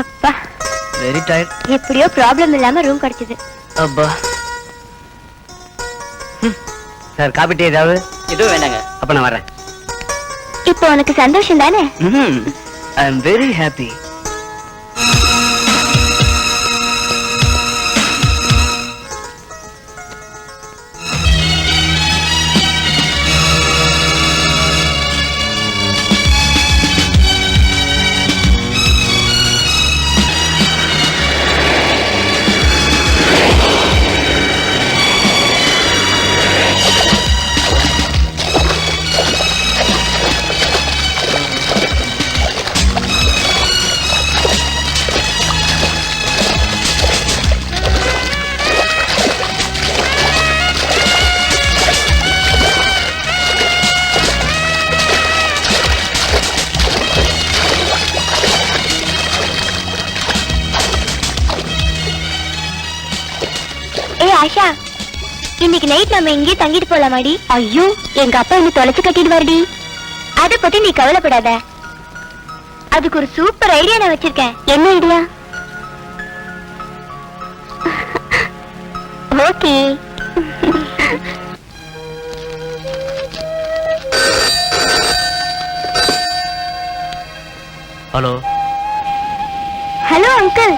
அப்பா. Very tired எப்படியோ problem இல்லாம ரூம் கிடைச்சது. அப்பா. சார் காபி டீ ஏதாவது? எதுவும் வேண்டாங்க. அப்ப நான் வரேன் இப்போ உனக்கு சந்தோஷம் தானே? ஐ எம் வெரி ஹாப்பி இன்னைக்கு நைட் நம்ம இங்கே தங்கிட்டு போலாமாடி? ஐயோ எங்க அப்பா என்ன தொலைச்சு கட்டிட்டு வருடி அத பத்தி நீ கவலைப்படாத. அதுக்கு ஒரு சூப்பர் ஐடியா நான் வச்சிருக்கேன். என்ன idea okay hello hello uncle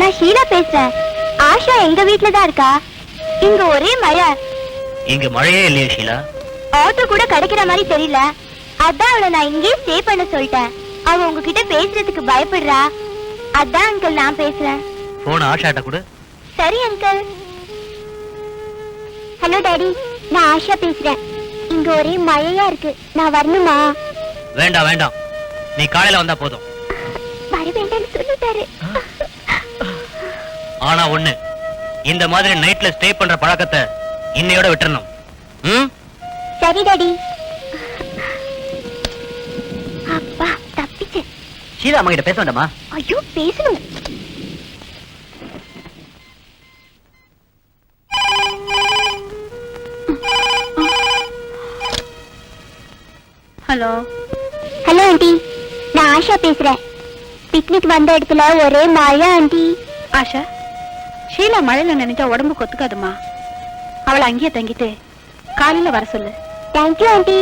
நான் ஷீலா பேசுறேன். ஆஷா எங்க வீட்ல தான் இருக்கா? இங்க ஒரே மழை. இங்க மழையே இல்லையே ஷீலா. ஆட்டோ கூட கிடைக்கிற மாதிரி தெரியல. அதான் அவளை நான் இங்கேயே ஸ்டே பண்ண சொல்லிட்டேன். அவ உங்ககிட்ட பேசுறதுக்கு பயப்படுறா. அதான் அங்கிள் நான் பேசுறேன். போன் ஆஷாட்ட கூட. சரி அங்கிள் ஹலோ டாடி நான் ஆஷா பேசுறேன். இங்க ஒரே மழையா இருக்கு. நான் வரணுமா? வேண்டாம் வேண்டாம். நீ காலையில வந்தா போதும். வர வேண்டாம்னு சொல்லிட்டாரு. ஆனா ஒண்ணு. இந்த மாதிரி நைட்ல ஸ்டே பண்ற பழக்கத்தை இன்னையோட விட்டுறணும். ம்? சரி டாடி. அப்பா தப்பிச்சு ஷீலா அம்மா கிட்ட பேச வேண்டாமா? ஐயோ பேசணும் ஹலோ. Hello aunty. நான் ஆஷா பேசுறேன். பிக்னிக் வந்த இடத்துல ஒரே மழை ஆண்டி. ஆஷா? ஷீலா மழையில நினைச்சா உடம்பு கொத்துக்காதுமா? அவளை அங்கேயே தங்கிட்டு காலையில வர சொல்லு. தேங்க்யூ ஆண்டி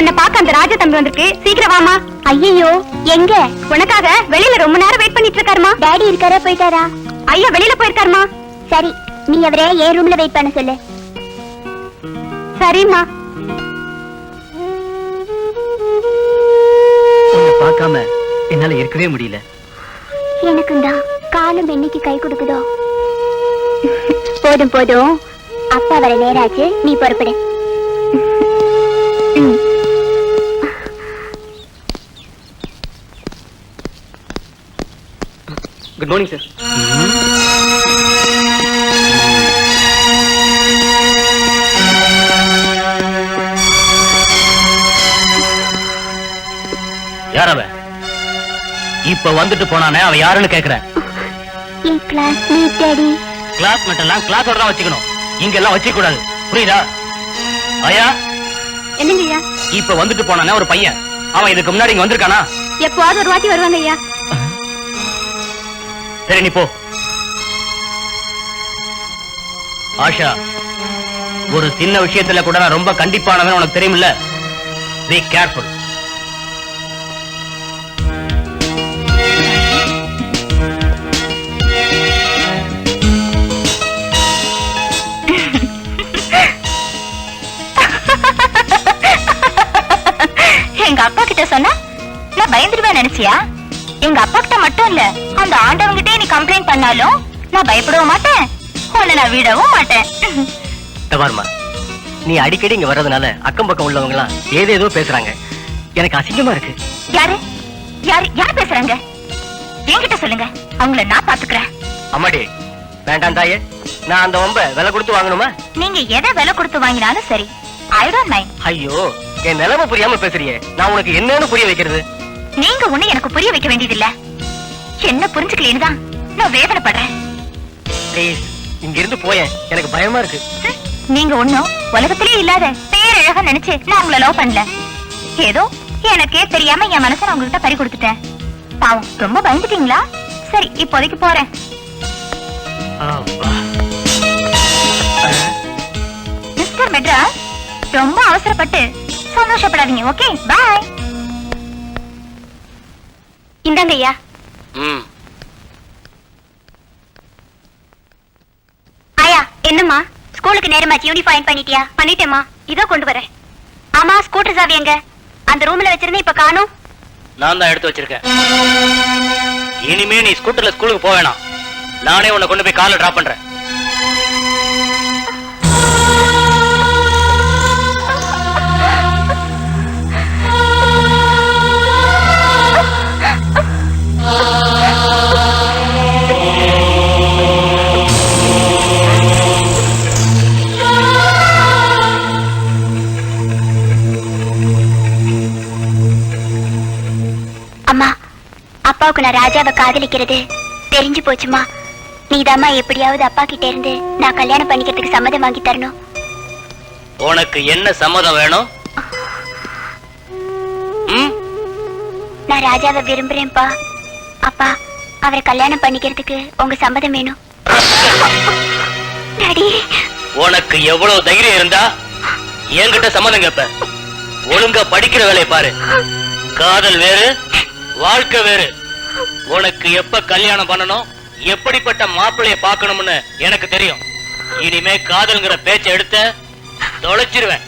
உன்னை பார்க்க அந்த ராஜ தம்பி வந்திருக்கு. சீக்கிரம் வாமா ஐயோ எங்க? உனக்காக வெளியில ரொம்ப நேரம் வெயிட் பண்ணிட்டு இருக்காருமா டாடி இருக்காரா போயிட்டாரா? ஐயா வெளியில போயிருக்காருமா. சரி நீ அவரை என் ரூம்ல வெயிட் பண்ண சொல்லு. சரிம்மா. பார்க்காம என்னால இருக்கவே முடியல. எனக்கும் தான் காலம் என்னைக்கு கை கொடுக்குதோ. போதும் போதும். அப்பா வர நேராச்சு நீ பொறுப்படு. குட் மார்னிங் சார் யார் அவன் இப்ப வந்துட்டு போனானே அவன் யாருன்னு கேக்குறேன் என் கிளாஸ்மேட் டாடி கிளாஸ்மேட் எல்லாம் கிளாஸோட தான் வச்சுக்கணும். இங்க எல்லாம் வச்சுக்க கூடாது புரியுதா? ஐயா? என்னங்க ஐயா? இப்ப வந்துட்டு போனானே ஒரு பையன். அவன் இதுக்கு முன்னாடி இங்க வந்திருக்கானா? எப்போவாவது ஒரு வாட்டி வருவாங்க ஐயா. சரி நீ போ. ஆஷா ஒரு சின்ன விஷயத்துல கூட நான் ரொம்ப கண்டிப்பானவன் உனக்கு தெரியுமில்ல. பி கேர்ஃபுல் எங்க அப்பா கிட்ட சொன்னா? நான் பயந்துருவேன் நினைச்சியா? எங்க அப்பா கிட்ட மட்டும் இல்ல அந்த ஆண்டவங்கிட்டே நீ கம்ப்ளைண்ட் பண்ணாலும் நான் பயப்படவும் மாட்டேன். உன்னை நான் விடவும் மாட்டேன். தவார்மா நீ அடிக்கடி இங்க வர்றதுனால அக்கம் பக்கம் உள்ளவங்க எல்லாம் ஏதேதோ பேசுறாங்க. எனக்கு அசிங்கமா இருக்கு. யாரு? யாரு? யார் பேசுறாங்க? என்கிட்ட சொல்லுங்க. அவங்கள நான் பாத்துக்கிறேன். அம்மாடி வேண்டாம் தாயே. நான் அந்த ஒம்ப விலை கொடுத்து வாங்கணுமா? நீங்க எதை விலை கொடுத்து வாங்கினாலும் சரி. ஐ டோன்ட் மைண்ட் ஐயோ என் நிலைமை புரியாம பேசுறியே. நான் உனக்கு என்னன்னு புரிய வைக்கிறது? நீங்க ஒண்ணு எனக்கு புரிய வைக்க வேண்டியதில்ல. என்ன புரிஞ்சுக்கலேன்னு தான் நான் வேதனைப்படுறேன். ப்ளீஸ் இங்க இருந்து போயேன். எனக்கு பயமா இருக்கு. நீங்க ஒண்ணும் உலகத்திலே இல்லாத பேரழக நினைச்சு நான் உங்களை லவ் பண்ணல. ஏதோ எனக்கே தெரியாம என் மனசை நான் உங்ககிட்ட பறி கொடுத்துட்டேன். பாவம் ரொம்ப பயந்துட்டீங்களா? சரி இப்போதைக்கு போறேன். மிஸ்டர் மெட்ராஸ் ரொம்ப அவசரப்பட்டு சந்தோஷப்படாதீங்க ஓகே பாய் இந்தாங்க ஐயா. ஆயா என்னம்மா? ஸ்கூலுக்கு நேரமாச்சு யூனிஃபார்ம் பண்ணிட்டியா? பண்ணிட்டேம்மா. இதோ கொண்டு வரேன். ஆமா ஸ்கூட்டர் சாவி எங்க? அந்த ரூம்ல வச்சிருந்தேன் இப்ப காணோம். நான் தான் எடுத்து வச்சிருக்கேன். இனிமே நீ ஸ்கூட்டர்ல ஸ்கூலுக்கு போக வேணாம் நானே உன்னை கொண்டு போய் கார்ல டிராப் பண்றேன். அப்பாவுக்கு நான் ராஜாவை காதலிக்கிறது. தெரிஞ்சு போச்சுமா? நீதாம்மா எப்படியாவது அப்பா கிட்ட இருந்து நான் கல்யாணம் பண்ணிக்கிறதுக்கு சம்மதம் வாங்கி தரணும். உனக்கு என்ன சம்மதம் வேணும்? நான் ராஜாவை விரும்புறேன்ப்பா. அப்பா அவரை கல்யாணம் பண்ணிக்கிறதுக்கு உங்க சம்மதம் வேணும். டாடி. உனக்கு எவ்வளவு தைரியம் இருந்தா என்கிட்ட சம்மதம் கேப்ப. ஒழுங்கா படிக்கிற வேலையை பாரு. காதல் வேறு வாழ்க்கை வேறு. உனக்கு எப்ப கல்யாணம் பண்ணணும் எப்படிப்பட்ட மாப்பிளைய பாக்கணும்னு எனக்கு தெரியும். இனிமே காதல்ங்கிற பேச்ச எடுத்த தொலைச்சிருவேன்.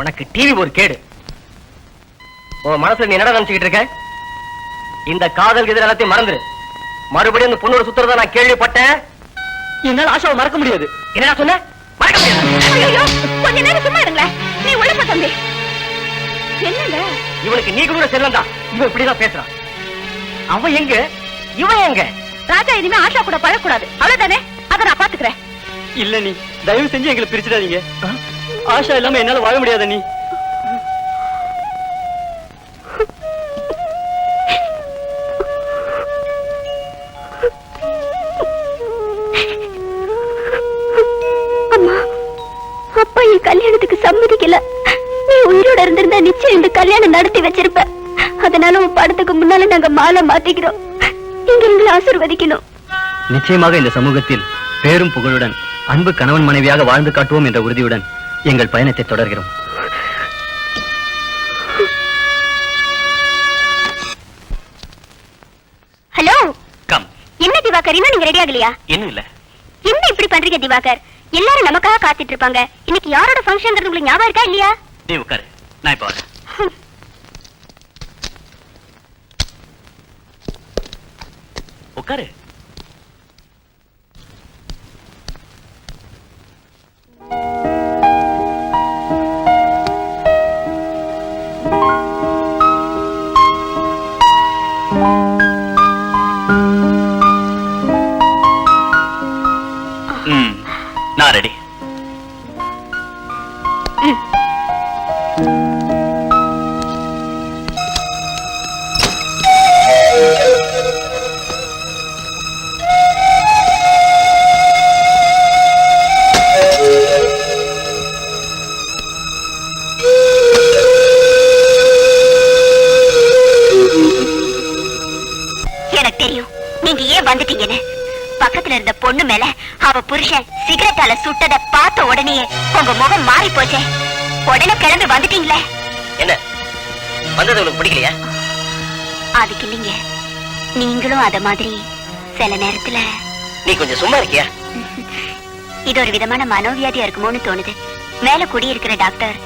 உனக்கு டிவி ஒரு கேடு. உன் மனசுல நீ என்னடா நினைச்சுக்கிட்டு இருக்க? இந்த காதல் எதிர எல்லாத்தையும் மறந்துரு. மறுபடியும் அந்த பொண்ணோட சுத்துறத நான் கேள்விப்பட்டேன். என்னால ஆஷாவை மறக்க முடியாது. என்னடா சொன்ன? மறக்க முடியாது. கொஞ்ச நேரம் சும்மா இருங்களேன் நீ உள்ள தம்பி. என்னங்க? இவனுக்கு நீ கூட செல்லம் தான் இவன் இப்படிதான் பேசுறான். அவன் எங்க? இவன் எங்க? ராஜா இனிமே ஆஷா கூட பழக்கூடாது அவ்வளவுதானே? அதை நான் பாத்துக்கிறேன் இல்ல நீ தயவு செஞ்சு எங்களை பிரிச்சிடாதீங்க. ஆஷா இல்லாம என்னால வாழ முடியாத நீ. கல்யாணம் நடத்தி வச்சிருப்ப. அதனால உன் படத்துக்கு முன்னால நாங்க மாலை மாத்திக்கிறோம். நீங்க எங்களை ஆசிர்வதிக்கணும். நிச்சயமாக இந்த சமூகத்தில் பேரும் புகழுடன் அன்பு கணவன் மனைவியாக வாழ்ந்து காட்டுவோம் என்ற உறுதியுடன் எங்கள் பயணத்தை தொடர்கிறோம். ஹலோ? கம். என்ன திவாகர் இன்னும் நீங்க ரெடி ஆகலையா? இன்னும் இல்ல. என்ன இப்படி பண்றீங்க திவாகர்? எல்லாரும் நமக்காக காத்துட்டு இருப்பாங்க. இன்னைக்கு யாரோட ஃபங்க்ஷன் உங்களுக்கு ஞாபகம் இருக்கா இல்லையா? நீ உட்காரு. நான் இப்ப வரேன். உட்காரு மேல அவ புருஷன் சிகரெட்டால சுட்டத பார்த்த உடனே உங்க முகம் மாறி போச்சே. உடனே கிளம்பி வந்துட்டீங்களே. என்ன? வந்தது உனக்கு பிடிக்கலையா? அதுக்கு இல்லைங்க. நீங்களும் அத மாதிரி சில நேரத்துல நீ கொஞ்சம் சும்மா இருக்கியா? இது ஒரு விதமான மனோவியாதியா இருக்குமோன்னு தோணுது. மேல குடியிருக்கிற டாக்டர்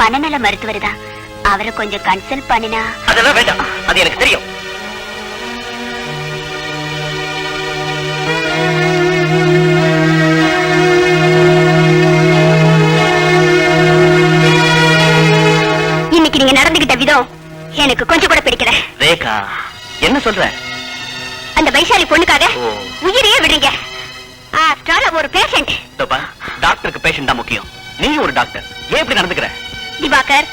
மனநல மருத்துவர் தான் அவரை கொஞ்சம் கன்சல்ட் பண்ணினா அதெல்லாம் வேண்டாம். அது எனக்கு தெரியும். என்ன சொல்ற? அந்த வைஷாலி பொண்ணுக்காக. உயிரையே விடுறீங்க. ஆஸ்ட்ரால ஒரு பேஷண்ட் டாக்டருக்கு பேஷண்ட் தான் முக்கியம். நீ ஒரு டாக்டர். ஏன் இப்படி நடந்துக்கிற? திவாகர்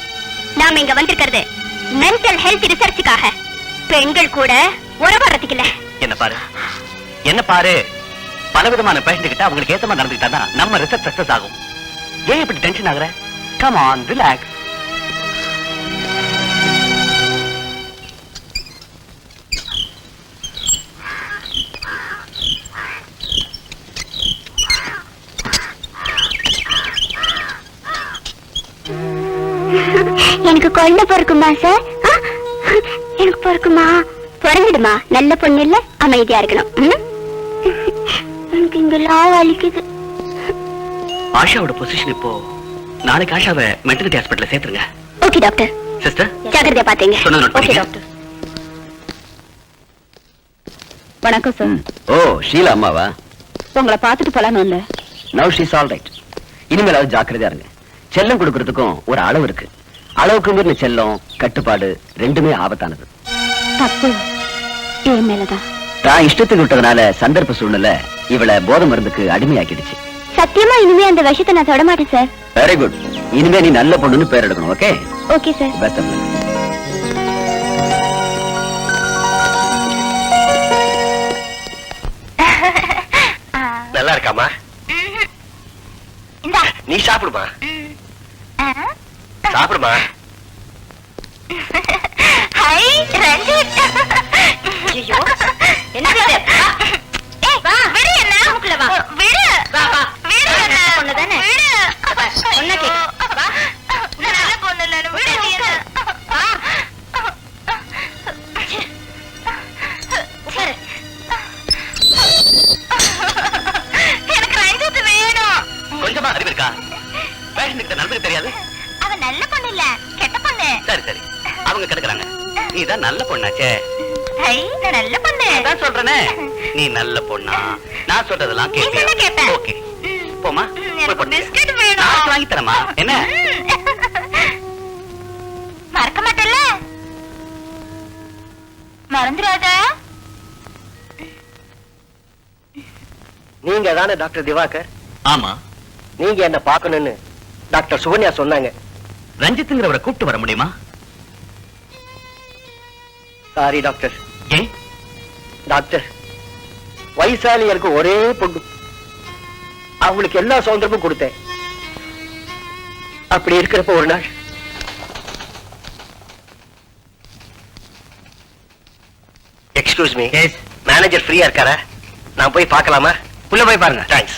நாம இங்க வந்திருக்கிறது மென்டல் ஹெல்த் ரிசர்ச்சுக்காக பெண்கள் கூட உறவாடுறதுக்கு இல்ல என்ன பாரு? என்ன பாரு? பலவிதமான பேஷண்ட் கிட்ட அவங்களுக்கு ஏத்த மாதிரி நடந்துக்கிட்டா தான் நம்ம ரிசர்ச் சக்சஸ் ஆகும். ஏன் இப்படி டென்ஷன் ஆகுற? கம் ஆன் ரிலாக்ஸ் எனக்கு குழந்தை பிறக்குமா சார்? எனக்கு பிறக்குமா? பிறந்துடுமா. நல்ல பொண்ணு இல்ல அமைதியா இருக்கணும்? எனக்கு இங்கெல்லாம் வலிக்குது ஆஷாவோட பொசிஷன் இப்போ நாளைக்கு ஆஷாவை மென்டலிட்டி ஹாஸ்பிட்டல்ல சேர்த்துருங்க. Okay doctor. சிஸ்டர்? ஜாக்கிரதையா பாத்தீங்க. ஓகே. டாக்டர். வணக்கம் சார் ஓ ஷீலா அம்மாவா? உங்களை பார்த்துட்டு போலான்னு வந்தேன் நவ் ஷீஸ் ஆல் ரைட் இனிமேலாவது ஜாக்கிரதையா இருங்க. செல்லம் கொடுக்கறதுக்கும் ஒரு அளவு இருக்கு. அளவுக்கு மீறின செல்லம் கட்டுப்பாடு ரெண்டுமே ஆபத்தானது. தப்பு. என் மேலதான் தான் இஷ்டத்துக்கு விட்டதுனால சந்தர்ப்ப சூழ்நிலை இவளை போதை மருந்துக்கு அடிமையாக்கிடுச்சு. சத்தியமா இனிமே அந்த விஷயத்தை நான் தொட மாட்டேன் சார். வெரி குட் இனிமே நீ நல்ல பொண்ணுன்னு பேர் எடுக்கணும் okay okay sir best of நல்லா இருக்காமா இந்தா. நீ சாப்பிடுமா? தான் நல்ல பொண்ணாச்சே. நல்ல பொண்ணு. அதான் சொல்றேனே. நீ நல்ல பொண்ணா? நான் சொல்றதெல்லாம் கேட்பேன். ஓகே. போமா. பிஸ்கட் வேணும். வாங்கி தரமா என்ன? மறக்க மாட்டேல்ல? மறந்துடாத. நீங்க தானே டாக்டர் திவாகர்? ஆமா. நீங்க என்ன பார்க்கணும்னு டாக்டர் சுகன்யா சொன்னாங்க. ரஞ்சித்ங்கிறவரை கூப்பிட்டு வர முடியுமா? சாரி டாக்டர் ஏன்? டாக்டர் வயசாலியருக்கு ஒரே பொண்ணு. அவங்களுக்கு எல்லா சுதந்திரமும் கொடுத்தேன். அப்படி இருக்கிறப்ப ஒரு நாள் எக்ஸ்கியூஸ் மீ மேனேஜர் ஃப்ரீயா இருக்காரா? நான் போய் பார்க்கலாமா? உள்ள போய் பாருங்க. Thanks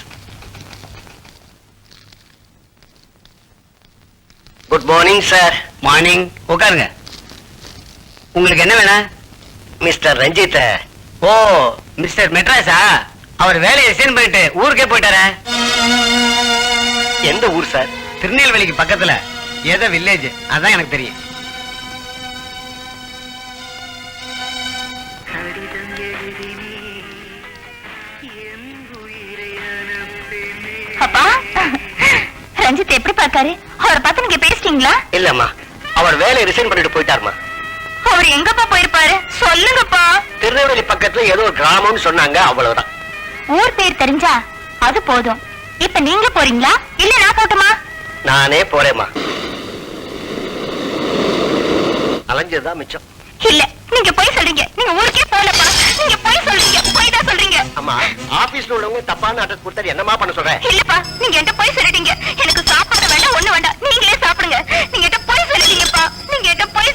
good morning sir morning உட்காருங்க. உங்களுக்கு என்ன வேணும்? மிஸ்டர் ரஞ்சித் ஓ மிஸ்டர் மெட்ராஸா? அவர் வேலையை ரிசைன் பண்ணிட்டு ஊருக்கே போயிட்டாரே. எந்த ஊர் சார்? திருநெல்வேலிக்கு பக்கத்துல. ஏதோ வில்லேஜ் அதான் எனக்கு தெரியும். அப்பா ரஞ்சித் எப்படி பார்த்தாரு? அவரை பார்த்து நீங்க பேசிட்டீங்களா? இல்லம்மா அவர் வேலையை ரிசைன் பண்ணிட்டு போயிட்டாருமா அவர் எங்கப்பா போயிருப்பாரு? சொல்லுங்கப்பா. திருநெல்வேலி பக்கத்துல ஏதோ ஒரு கிராமம்னு சொன்னாங்க அவ்வளவுதான். ஊர் பேர் தெரிஞ்சா அது போதும். இப்ப நீங்க போறீங்களா? இல்ல நான் போட்டுமா? நானே போறேம்மா. அலைஞ்சதுதான் மிச்சம். இல்ல நீங்க போய் சொல்றீங்க. நீங்க ஊருக்கே போலப்பா நீங்க போய் சொல்றீங்க. போய் தான் சொல்றீங்க. அம்மா ஆபீஸ்ல உள்ளவங்க தப்பான அட்ரஸ் கொடுத்தாரு. என்னமா பண்ண சொல்றேன் இல்லப்பா நீங்க என்கிட்ட போய் சொல்லிட்டீங்க. எனக்கு சாப்பிட வேண்டாம் ஒண்ணு வேண்டாம். நீங்களே சாப்பிடுங்க. நீங்க என்கிட்ட போய் சொல்லிட்டீங்கப்பா. நீங்க என்கிட்ட போய்